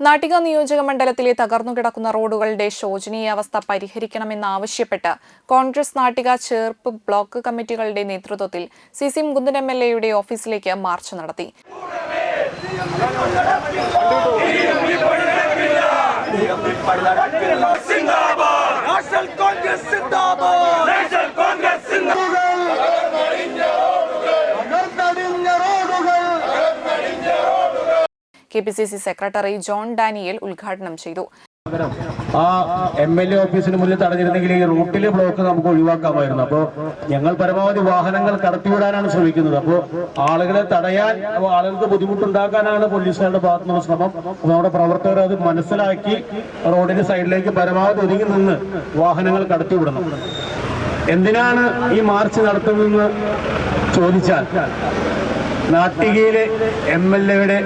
നാട്ടിക നിയോജക മണ്ഡലത്തിലെ തകർന്നുകിടക്കുന്ന റോഡുകളുടെ ശോചനീയാവസ്ഥ പരിഹരിക്കണമെന്നാവശ്യപ്പെട്ട് കോൺഗ്രസ് നാട്ടിക ചേർപ്പ് ബ്ലോക്ക് കമ്മിറ്റികളുടെ നേതൃത്വത്തിൽ C C Mukundan M L എയുടെ ഓഫീസിലേക്ക് മാർച്ച് നടത്തി. National Congress K P C C secretary John Daniel ഉദ്ഘാടനം ചെയ്തു. ആ എം എൽ എ ഓഫീസിന് മുന്നിൽ തടഞ്ഞിരുന്നെങ്കിൽ ഈ റൂട്ടിലെ ബ്ലോക്ക് നമുക്ക് ഒഴിവാക്കാമായിരുന്നു. അപ്പോൾ ഞങ്ങൾ പരമാവധി വാഹനങ്ങൾ കടത്തിവിടാനാണ് ശ്രമിക്കുന്നത്. അപ്പോൾ ആളുകളെ തടയാൻ ആളുകൾക്ക് ബുദ്ധിമുട്ടുണ്ടാക്കാനാണ് പോലീസുകാരുടെ ഭാഗത്തു നിന്നുള്ള ശ്രമം നമ്മുടെ പ്രവർത്തകർ അത് മനസ്സിലാക്കി റോഡിന്റെ സൈഡിലേക്ക് പരമാവധി ഒതുങ്ങി നിന്ന് വാഹനങ്ങൾ കടത്തിവിടണം. എന്തിനാണ് ഈ മാർച്ച് നടത്തുന്നതെന്ന് ചോദിച്ചാൽ നാട്ടികയിലെ എം എൽ എയുടെ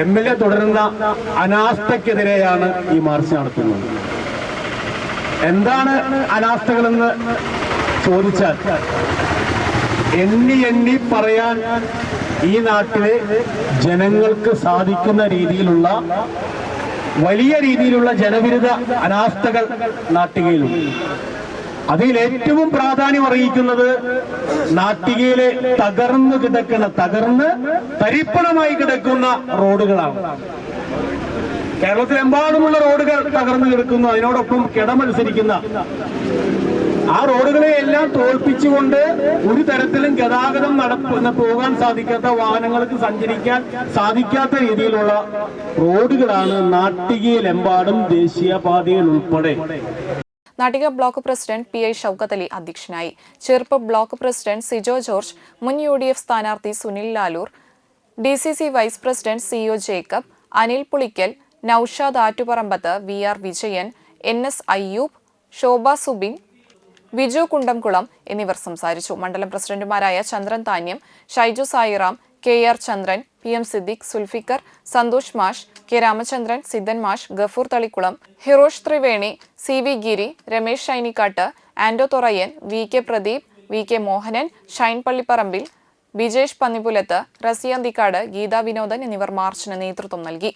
എം എൽ എ തുടരുന്ന അനാസ്ഥക്കെതിരെയാണ് ഈ മാർച്ച് നടത്തുന്നത്. എന്താണ് അനാസ്ഥകളെന്ന് ചോദിച്ചാൽ എണ്ണി എണ്ണി പറയാൻ ഈ നാട്ടിലെ ജനങ്ങൾക്ക് സാധിക്കുന്ന രീതിയിലുള്ള വലിയ രീതിയിലുള്ള ജനവിരുദ്ധ അനാസ്ഥകൾ നാട്ടികയിലുണ്ട്. അതിൽ ഏറ്റവും പ്രാധാന്യം അറിയിക്കുന്നത് നാട്ടികയിലെ തകർന്നു കിടക്കുന്ന തകർന്ന് തരിപ്പണമായി കിടക്കുന്ന റോഡുകളാണ്. കേരളത്തിലെമ്പാടുമുള്ള റോഡുകൾ തകർന്നു കിടക്കുന്നു. അതിനോടൊപ്പം കിടമത്സരിക്കുന്ന ആ റോഡുകളെ എല്ലാം തോൽപ്പിച്ചുകൊണ്ട് ഒരു തരത്തിലും ഗതാഗതം നടക്കുന്ന പോകാൻ സാധിക്കാത്ത വാഹനങ്ങൾക്ക് സഞ്ചരിക്കാൻ സാധിക്കാത്ത രീതിയിലുള്ള റോഡുകളാണ് നാട്ടികയിലെമ്പാടും ദേശീയപാതയിൽ ഉൾപ്പെടെ. Nattika block president P I Shoukath Ali അധ്യക്ഷനായി. Cherpu block president Sijo George മുൻ യു ഡി എഫ് സ്ഥാനാർത്ഥി Sunil Lalur D C C vice president C O Jacob Anil Pulikkal Noushad Attuparambath V R Vijayan N S Ayyoob Shobha Subin Viju Kundamkulam എന്നിവർ സംസാരിച്ചു. മണ്ഡലം പ്രസിഡന്റുമാരായ Chandran Thanyam Shaiju Sairam K R Chandran P M Siddique Sulfikar Santhosh മാഷ് K Ramachandran Siddhan മാഷ് Gafoor Thalikulam Hirosh Triveni C V Giri Ramesh Shainikkat Ando Thorayyan V K Pradeep V K Mohanan Shine Pallipparambil Bijesh Pannipulath Rasiya Anthikkad Geetha Vinodan എന്നിവർ മാർച്ചിന് നേതൃത്വം നൽകി.